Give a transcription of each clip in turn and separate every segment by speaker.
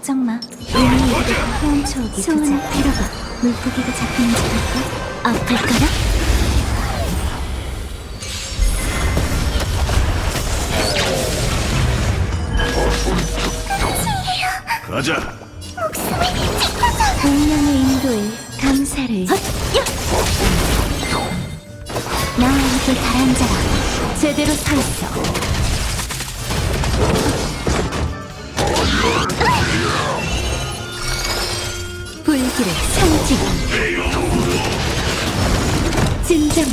Speaker 1: 걱정 마. 우리 이들의 헤엄쳐 오기 소원을 빌어봐. 물고기가 잡히는지 볼까? 아플까나?
Speaker 2: 가자.
Speaker 1: 운명의 인도에 감사를. 나와 함께 가라앉아라. 제대로 서 있어. 불길의 상징. 진정해.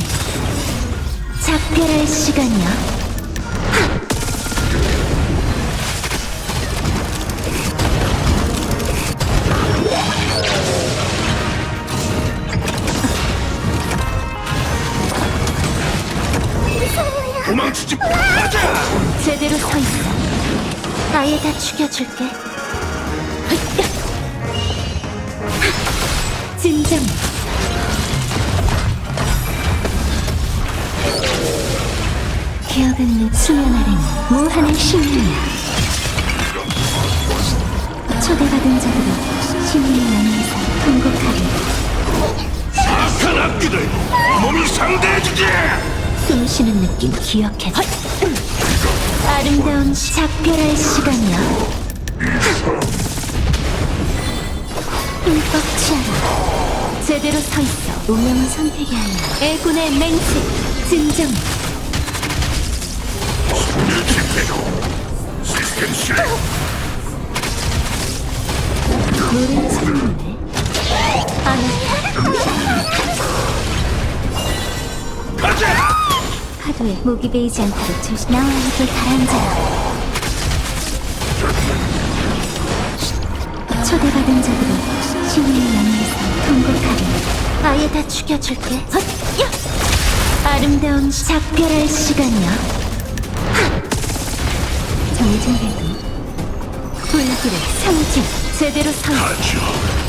Speaker 1: 작별할 시간이야.
Speaker 2: 도망치지. 마. 가자.
Speaker 1: 제대로 서 있어. 아예 다 죽여줄게. 진정. 기억은 내 수면 아래는 무한한 신이야. 초대받은 자들은 신의 연회에서 통곡하리.
Speaker 2: 악한 악기들. 몸이 상대해주지.
Speaker 1: 숨쉬는 느낌 기억해. 아름다운 시- 작별할 시간이야. 흠뻑 취하라. 제대로 서 있어. 운명은 선택이 아니야. 애군의 맹세. 진정.
Speaker 2: 시스템 실행.
Speaker 1: 노래 참는데. 아나
Speaker 2: 가자.
Speaker 1: 파도에 목이 베이지 않도록 조심. 나와 함께 가라앉아라. 아예 다 죽여줄게. 헛! 야! 아름다운 작별할 시간이야. 정진해도 불길의 상징 제대로 서 있어.
Speaker 2: 가자.